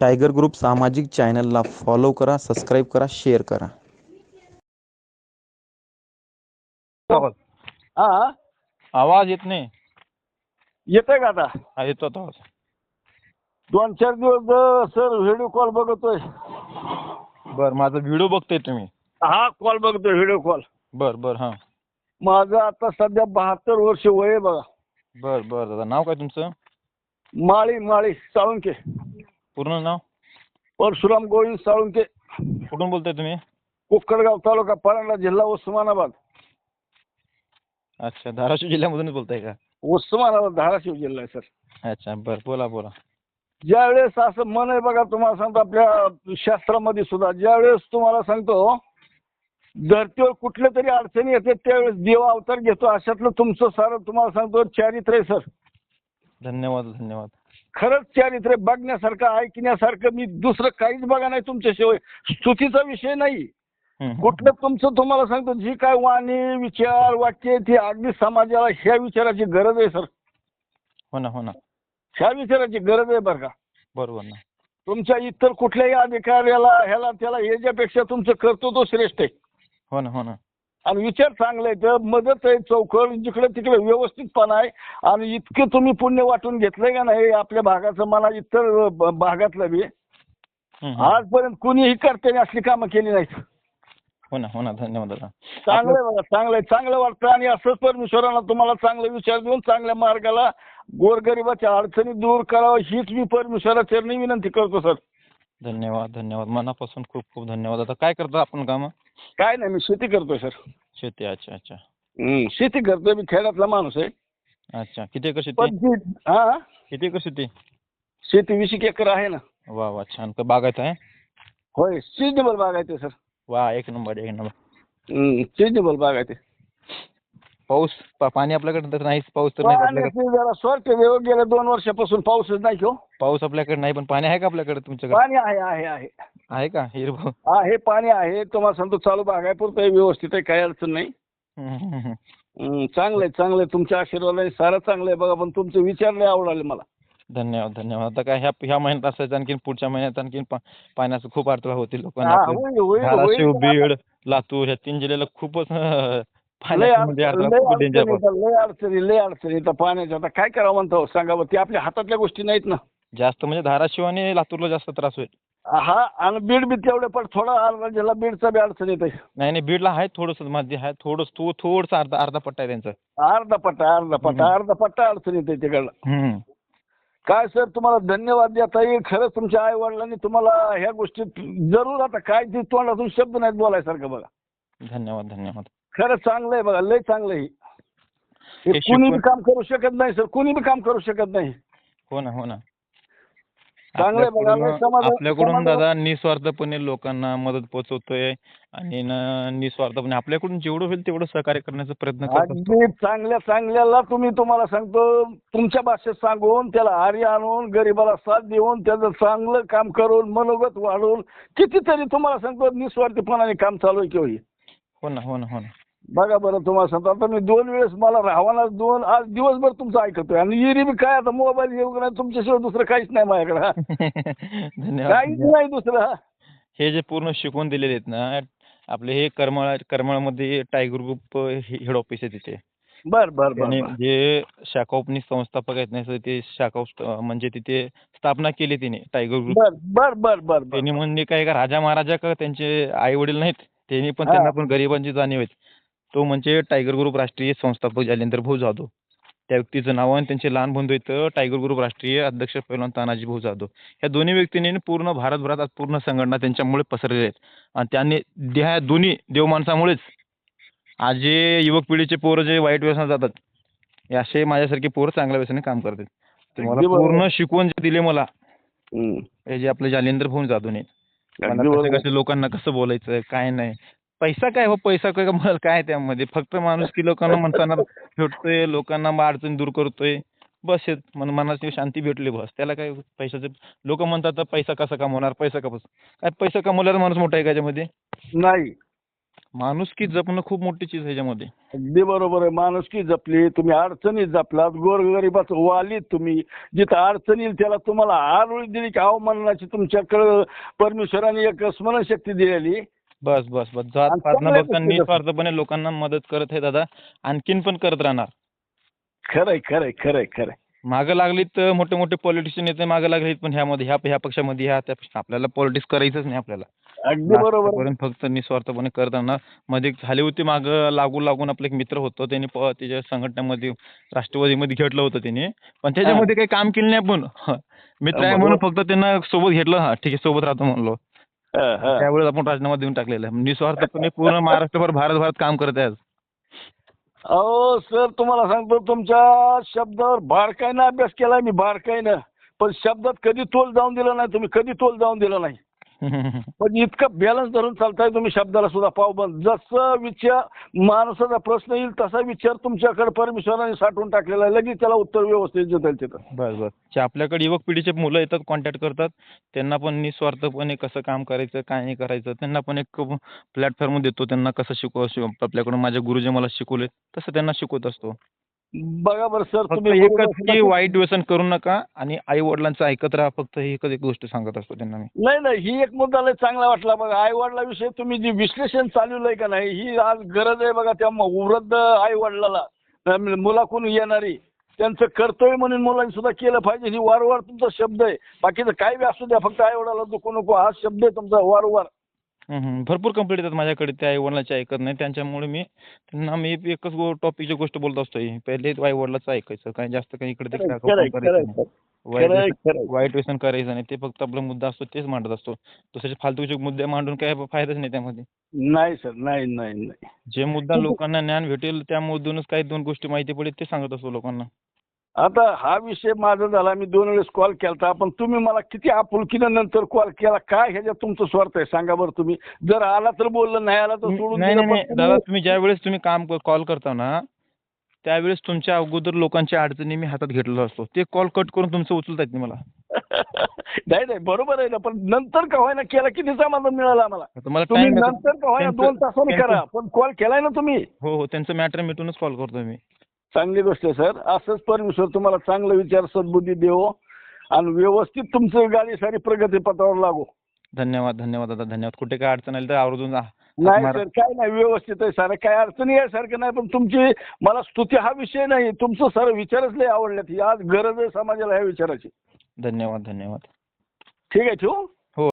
Tiger group सामाजिक चॅनलला follow करा सबस्क्राईब करा शेअर करा. हा? आवाज येत नाही. येतंय का आता? हा येतो आता आवाज. दोन चार दिवस सर व्हिडिओ कॉल बघतोय. बर माझा व्हिडिओ बघताय तुम्ही. हा कॉल बघतोय व्हिडिओ कॉल बर बर हा. माझं आता सध्या बहात्तर वर्ष वय आहे बघा. बर बर दादा नाव काय तुमचं? माळी माळी साळुंके पूर्ण नाव? परशुराम गोविंद साळुंके. कुठून बोलताय तुम्ही? कुक्कडगाव तालुका परांडा जिल्हा उस्मानाबाद. अच्छा धाराशिव जिल्ह्यामधूनच बोलताय का? उस्मानाबाद धाराशिव जिल्हा आहे सर. अच्छा बर बोला बोला. ज्यावेळेस असं मन आहे बघा तुम्हाला सांगतो आपल्या शास्त्रामध्ये सुद्धा ज्यावेळेस तुम्हाला सांगतो धरतीवर कुठल्या तरी अडचणी येते त्यावेळेस देव अवतार घेतो अशातलं तुमचं सारं तुम्हाला सांगतो चारित्र्य आहे सर. धन्यवाद धन्यवाद. खरंच चारित्र्य बघण्यासारखं ऐकण्यासारखं मी दुसरं काहीच बघा नाही तुमच्याशिवाय. स्तुतीचा विषय नाही. कुठलं तुमचं तुम्हाला सांगतो जी काय वाणी विचार वाक्य ती अगदी समाजाला ह्या विचाराची गरज आहे सर. हो ना हो ना. ह्या विचाराची गरज आहे बरं का. बरोबर ना. तुमच्या इतर कुठल्याही अधिकाऱ्याला ह्याला त्याला याच्यापेक्षा तुमचं कर्तृत्व श्रेष्ठ आहे. हो ना हो ना. आणि विचार चांगले आहेत मदत आहे चौकड जिकडे तिकडे व्यवस्थितपणा आहे. आणि इतके तुम्ही पुण्य वाटून घेतलंय का नाही आपल्या भागाचं मला इतर भागातलं बी. आजपर्यंत कुणीही कर्त्याने असली कामं केली नाहीत. हो ना हो ना. धन्यवाद चांगलं आहे बघा चांगलं आहे. चांगलं वाटतं आणि असंच परमेश्वरानं तुम्हाला चांगले विचार देऊन चांगल्या मार्गाला गोरगरिबाच्या अडचणी दूर करावं हीच मी परमेश्वराच्या चरणी विनंती करतो सर. धन्यवाद धन्यवाद. मनापासून खूप खूप धन्यवाद. आता काय करता आपण काम? काय नाही मी शेती करतोय सर. शेती अच्छा अच्छा. हम्म, शेती करतोय मी खेड्यातला माणूस आहे. अच्छा किती एकर शेती? हा? किती एकर शेती? शेती वीस एक एकर आहे ना. वा वा छान. का बागायत आहे? होय सिजनेबल बाग आहे ते सर. वा एक नंबर एक नंबर. सिजनेबल बाग आहे. ते पाऊस पा- पाणी आपल्याकडे तर नाहीच पाऊस तर नाही आपल्याकडे पाण्याची जरा स्वार्थ वेळ गेल्या दोन वर्षापासून पाऊसच नाही हो. पाऊस आपल्याकडे नाही पण पाणी आहे का आपल्याकडे तुमच्याकडे? पाणी आहे आहे आहे. आहे का हिरव? आहे पाणी आहे तुम्हाला सांगतो चालू बाग आहे पुरतं व्यवस्थित आहे काही अडचण नाही. हम्म, चांगलं आहे चांगलं आहे तुमच्या आशीर्वादाने सारं चांगलं आहे बघा पण तुमचे विचार लय आवडाले मला. धन्यवाद धन्यवाद. आता काय ह्या ह्या महिन्यात असायचं आणखीन पुढच्या महिन्यात आणखीन पा- पाण्याचं खूप अडथळा होतील लोकांना. हा, आपल्या होईल होईल धाराशिव होईल बीड लातूर ह्या तीन जिल्ह्याला खूपच लय म्हणजे अडचणी खूप लय अडचणी तर पाण्याच्या आता काय करावं म्हणतो? सांगा ते आपल्या हातातल्या गोष्टी नाहीत ना. जास्त म्हणजे धाराशिव आणि लातूरला जास्त त्रास होईल. हा आणि बीड बी तेवढे पण थोडा अर्धा बीडचा बी अडचण येते नाही नाही बीडला आहे थोडंसं मध्ये आहे थोडंसं थो थोडंसं अर्धा अर्धा पट्टा आहे त्यांचा. अर्धा पट्टा अर्धा पट्टा. अर्धा पट्टा अडचण येते तिकडं. हम्म. काय सर तुम्हाला धन्यवाद देता येईल. खरंच तुमच्या आई वडिलांनी तुम्हाला ह्या गोष्टीत जरूर आता काय ते तोंडातून शब्द नाहीत बोलायसारखं बघा. धन्यवाद धन्यवाद. खरंच चांगलं आहे बघा लय चांगलं आहे हे कुणी बी काम करू शकत नाही सर. कुणी बी काम करू शकत नाही. हो ना हो ना. चांगलं आहे बघा, आपल्याकडून दादा निस्वार्थपणे लोकांना मदत पोहोचवतोय आणि न- निस्वार्थपणे आपल्याकडून जेवढं होईल तेवढं सहकार्य करण्याचा प्रयत्न करत चांगल्या चांगल्याला तुम्ही तुम्हाला सांगतो तुमच्या भाषेत सांगून त्याला आर्य आणून गरिबाला साथ देऊन त्याचं चांगलं काम करून मनोगत वाढवून कितीतरी तुम्हाला सांगतो निस्वार्थीपणाने काम चालू आहे किंवा. हो ना हो ना हो ना. बघा बरं तुम्हाला सांगतो आता मी दोन वेळेस मला राहवाना दोन आज दिवसभर तुमचं ऐकतोय आणि इरी बी काय आता मोबाईल येऊ नाही तुमच्याशिवाय दुसरं काहीच नाही माझ्याकडे काहीच. नाही दुसरं हा. जे पूर्ण शिकवून दिलेले आहेत ना आपले हे करमाळा करमाळामध्ये टायगर ग्रुप हेड ऑफिस आहे तिथे बर बर. जे शाखा उपनी संस्थापक आहेत ना ते शाखा म्हणजे तिथे स्थापना केली तिने टायगर ग्रुप बर बर बर त्यांनी म्हणजे काय का राजा महाराजा का त्यांचे आई वडील नाहीत त्यांनी पण. त्यांना पण गरिबांची जाणीव आहे तो म्हणजे टायगर ग्रुप राष्ट्रीय संस्थापक जालेंद्र भाऊ जाधव त्या व्यक्तीचं नाव आणि त्यांचे लहान बंधू आहेत टायगर ग्रुप राष्ट्रीय अध्यक्ष पैलवान तानाजी भाऊ जाधव ह्या दोन्ही व्यक्तींनी पूर्ण भारतभरात पूर्ण संघटना त्यांच्यामुळे पसरलेल्या आहेत आणि त्यांनी ह्या दोन्ही देव माणसामुळेच आज जे युवक पिढीचे पोरं जे वाईट व्यसनात जातात हे असे माझ्यासारखे पोरं चांगल्या व्यसनाने काम करतात. पूर्ण शिकवून जे दिले मला. हे जे आपले जालेंद्र भाऊ जाधवने. कसे लोकांना कसं बोलायचं काय नाही पैसा काय हो? पैसा काय मला काय त्यामध्ये? फक्त माणूस की लोकांना माणसांना भेटतोय लोकांना अडचणी दूर करतोय. बस मन मनाची शांती भेटली बस. त्याला काय पैशाचे लोक म्हणतात "तर पैसा कसा कमवणार? पैसा कसा काय पैसा कमवल्यावर माणूस मोठा आहे का याच्यामध्ये? नाही. माणुसकी जपणं खूप मोठी चीज आहे ह्याच्यामध्ये अगदी बरोबर आहे. माणुसकी जपली तुम्ही अडचणीत जपलात. गोरगरिबाचं वालीत तुम्ही. जिथं अडचण येईल त्याला तुम्हाला आरोळी दिली की अवमानाची तुमच्याकडं परमेश्वराने एक स्मरणशक्ती दिलेली. बस बस बस. जात आणि पात न बघता निस्वार्थपणे लोकांना मदत करत आहे दादा. आणखीन पण करत राहणार. खरंय खरंय खरंय खरंय. मागं लागलीत तर मोठे मोठे पॉलिटिशियन येते मागं लागलीत पण ह्यामध्ये ह्या ह्या पक्षामध्ये ह्या त्या पक्ष- आपल्याला पॉलिटिक्स करायचंच नाही आपल्याला. अगदी बरोबर. आहे. फक्त निस्वार्थपणे करत राहणार. मध्ये एक झाली होती मागं लागून लागून आपला एक मित्र होतो त्यांनी प- त्याच्या संघटनेमध्ये राष्ट्रवादीमध्ये घेतलं होतं त्यांनी. पण त्याच्यामध्ये काही काम केलं नाही आपण. हं. मित्र आहे म्हणून फक्त त्यांना सोबत घेतलं. हा ठीक आहे सोबत राहतो म्हणलो. त्यावेळेस आपण राजीनामा देऊन टाकलेला आहे. निस्वार्थपणे पूर्ण महाराष्ट्रभर भारतभरात काम करत आहे आज. अहो सर तुम्हाला सांगतो तुमच्या शब्दावर बारकाईनं अभ्यास केलाय मी बारकाईनं. पण शब्दात कधी तोल जाऊन दिला नाही तुम्ही कधी तोल जाऊन दिला नाही? पण इतकं बॅलन्स धरून चालताय तुम्ही शब्दाला सुद्धा पावबंद जसं विचार माणसाचा प्रश्न येईल तसा विचार तुमच्याकडे परमेश्वराने साठवून टाकलेला आहे. लगेच त्याला उत्तर व्यवस्थित देता तिथं. बस बस जे आपल्याकडे युवक पिढीचे मुलं येतात कॉन्टॅक्ट करतात त्यांना पण निस्वार्थपणे कसं काम करायचं काय नाही करायचं त्यांना पण एक प्लॅटफॉर्म देतो. त्यांना कसं शिकव आपल्याकडून माझे गुरुजी मला शिकवले तसं त्यांना शिकवत असतो. बघा बरं सर फक्त तुम्ही एकच की वाईट व्यसन करू नका आणि आई वडिलांचं ऐकत राहा फक्त ही एकच एक गोष्ट सांगत असतो त्यांना मी. नाही नाही ही एक मुद्दा लय चांगला वाटला बघा. आई वडिलाविषयी तुम्ही जी विश्लेषण चालवलंय का नाही ही आज गरज आहे बघा त्या म- वृद्ध आई वडिलाला मुलाकडून येणारी. त्यांचं कर्तव्य म्हणून मुलांनी सुद्धा केलं पाहिजे ही वारंवार तुमचा शब्द आहे. बाकीचं काय बी असू द्या फक्त आई वडिलाला दुखू नको हा शब्द आहे तुमचा वारंवार. भरपूर कंप्लेंट येतात माझ्याकडे ते आई वडिलांचे ऐकत नाही. त्यांच्यामुळे मी त्यांना मी एकच टॉपिकची गोष्ट बोलत असतो. पहिले आई वडिलाचं ऐकायचं. काय जास्त काही इकडे तिकडे. वाईट व्यसन- करायचं नाही. ते फक्त आपला मुद्दा असतो तेच मांडत असतो. दुसरे फालतूचे मुद्दे मांडून काय फायदाच नाही त्यामध्ये. नाही सर. नाही नाही नाही. जे मुद्दा लोकांना ज्ञान भेटेल त्या मुद्द्यातूनच काही दोन गोष्टी माहिती पडेल ते सांगत असतो लोकांना. आता हा विषय माझा झाला मी दोन वेळेस कॉल केला पण तुम्ही मला किती आपुलकीनं नंतर कॉल केला काय ह्याच्यात तुमचं स्वार्थ आहे? सांगा बरं तुम्ही. जर आला तर बोललं नाही आला तर सोडून नाही दिलं, नाही पण नाही तुम्ही- दादा तुम्ही ज्या वेळेस तुम्ही काम कॉल करता ना त्यावेळेस तुमच्या अगोदर लोकांच्या अडचणी मी हातात घेतलेलो असतो. ते कॉल कट करून तुमचं उचलता येत नाही मला. नाही नाही बरोबर आहे ना पण नंतर का व्हायना केला किती समाधान मिळालं आम्हाला. आता मला तुम्ही टाइम नंतर का दोन तासांनी करा पण कॉल केलाय ना तुम्ही. हो हो त्यांचं मॅटर मिटूनच कॉल करतोय मी. चांगली गोष्ट आहे सर. असंच परमेश्वर तुम्हाला चांगलं विचार सद्बुद्धी देवो आणि व्यवस्थित तुमचं गाडी सारी प्रगती पथावर लागो. धन्यवाद धन्यवाद दादा धन्यवाद. कुठे काय अडचण आली तर आवर्जून. नाही. सर काय नाही व्यवस्थित आहे सर. काय अडचणी यासारखं नाही पण तुमची मला स्तुती हा विषय नाही. तुमचं सर विचारच लय आवडल्यात आज गरज आहे समाजाला ह्या विचाराची. धन्यवाद धन्यवाद. ठीक आहे ठेवू?